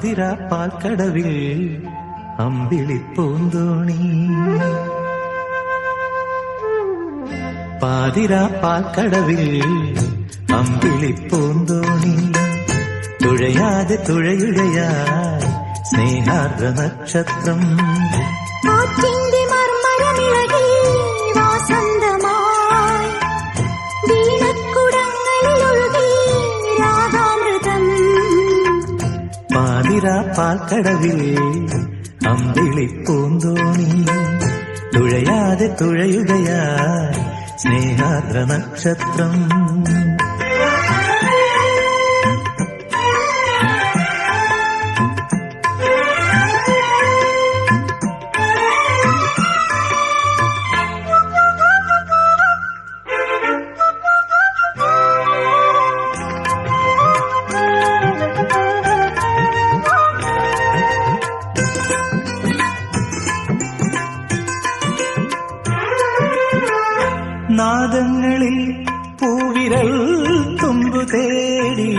പാതിര പാൽക്കടവിൽ അമ്പിളിപ്പൂന്തോണി പാതിര പാൽക്കടവിൽ അമ്പിളിപ്പൂന്തോണി തുഴയാതെ തുഴയുടയാ സ്നേഹാർദ്ര നക്ഷത്രം പാതിര പാൽക്കടവിൽ അമ്പിളിപ്പൂന്തോണി തുഴയാതെ തുഴയുകയാ സ്നേഹാദ്ര നക്ഷത്രം. നാദങ്ങളിൽ പൂവിരൽ തുമ്പു തേടി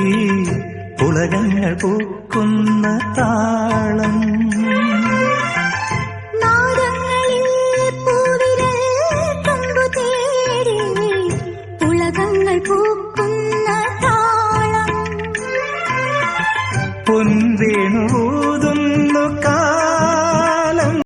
പുളകങ്ങൾ പൂക്കുന്ന താളം നാദങ്ങളിൽ പൂവിരൽ